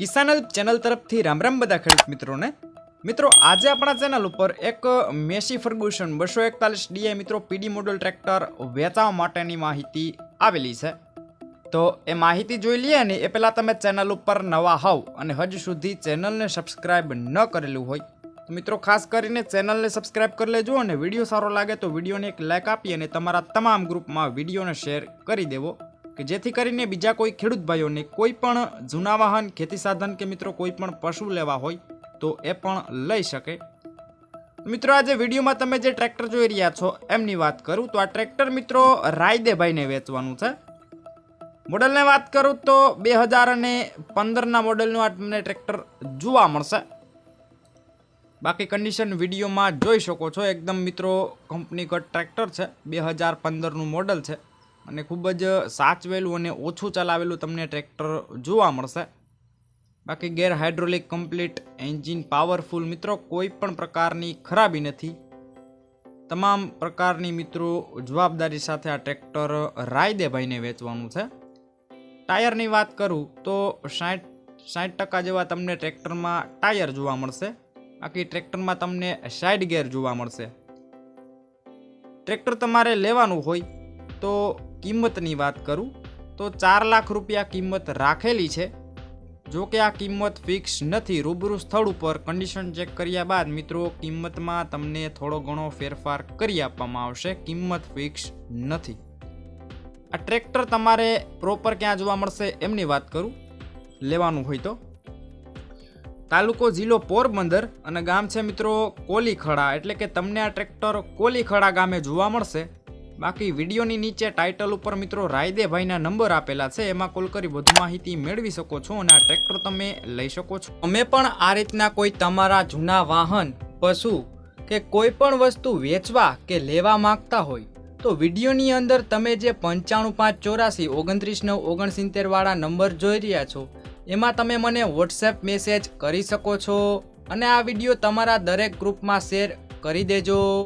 કિસાન help channel તરફથી રામ રામ બધા ખેડૂત મિત્રોને. મિત્રો, આજે આપણા ચેનલ ઉપર એક મેસી ફર્ગ્યુસન બસો એકતાલીસ ડીઆઈ મિત્રો પીડી મોડલ ટ્રેક્ટર વેચાવા માટેની માહિતી આવેલી છે. તો એ માહિતી જોઈ લઈએ ને એ પહેલાં તમે ચેનલ ઉપર નવા હોવ અને હજુ સુધી ચેનલને સબસ્ક્રાઇબ ન કરેલું હોય, તો મિત્રો ખાસ કરીને ચેનલને સબસ્ક્રાઇબ કરી લેજો અને વીડિયો સારો લાગે તો વિડીયોને એક લાઇક આપી અને તમારા તમામ ગ્રુપમાં વિડીયોને શેર કરી દેવો. કે જેથી કરીને બીજા કોઈ ખેડૂત ભાઈઓને કોઈ પણ જૂના વાહન, ખેતી સાધન કે મિત્રો કોઈ પણ પશુ લેવા હોય, તો એ પણ લઈ શકે. મિત્રો, આજે વિડીયોમાં તમે જે ટ્રેક્ટર જોઈ રહ્યા છો, એમની વાત કરું. તો આ ટ્રેક્ટર મિત્રો રાયદેભાઈને વેચવાનું છે. મોડલને વાત કરું તો બે હજાર અને પંદરના મોડલનું આ તમને ટ્રેક્ટર જોવા મળશે. બાકી કન્ડિશન વિડીયોમાં જોઈ શકો છો. એકદમ મિત્રો કંપની કટ ટ્રેક્ટર છે. બે હજાર પંદરનું મોડલ છે. અને ખૂબ જ સાચવેલું અને ઓછું ચલાવેલું તમને ટ્રેક્ટર જોવા મળશે. બાકી gear hydraulic complete engine powerful મિત્રો, કોઈ પણ પ્રકારની ખરાબી નથી. તમામ પ્રકારની મિત્રો જવાબદારી સાથે આ ટ્રેક્ટર રાયદેભાઈને વેચવાનું છે. ટાયરની વાત કરું તો સાઠ સાઠ ટકા જેવા તમને ટ્રેક્ટરમાં ટાયર જોવા મળશે. બાકી ટ્રેક્ટરમાં તમને સાઇડ ગેર જોવા મળશે. ટ્રેક્ટર તમારે લેવાનું હોય તો કિંમતની વાત કરું, તો ચાર લાખ રૂપિયા કિંમત રાખેલી છે. જો કે આ કિંમત ફિક્સ નથી, રૂબરૂ સ્થળ ઉપર કન્ડિશન ચેક કર્યા બાદ મિત્રો કિંમતમાં તમને થોડો ઘણો ફેરફાર કરી આપવામાં આવશે, કિંમત ફિક્સ નથી. આ ટ્રેક્ટર તમારે પ્રોપર ક્યાં જોવા મળશે એમની વાત કરું. લેવાનું હોય તો. તાલુકો જિલ્લો પોરબંદર અને ગામ છે મિત્રો કોલીખડા, એટલે કે તમને આ ટ્રેક્ટર કોલીખડા ગામે જોવા મળશે. બાકી વિડીયોની નીચે ટાઇટલ ઉપર મિત્રો રાયદેભાઈના નંબર આપેલા છે, એમાં કોલ કરી વધુ માહિતી મેળવી શકો છો અને આ ટ્રેક્ટર તમે લઈ શકો છો. અમે પણ આ રીતના કોઈ તમારા જૂના વાહન, પશુ કે કોઈ પણ વસ્તુ વેચવા કે લેવા માંગતા હોય, તો વિડીયોની અંદર તમે જે પંચાણું પાંચ ચોરાસી ઓગણત્રીસ નવ ઓગણસિત્તેરવાળા નંબર જોઈ રહ્યા છો, એમાં તમે મને વોટ્સએપ મેસેજ કરી શકો છો અને આ વીડિયો તમારા દરેક ગ્રુપમાં શેર કરી દેજો.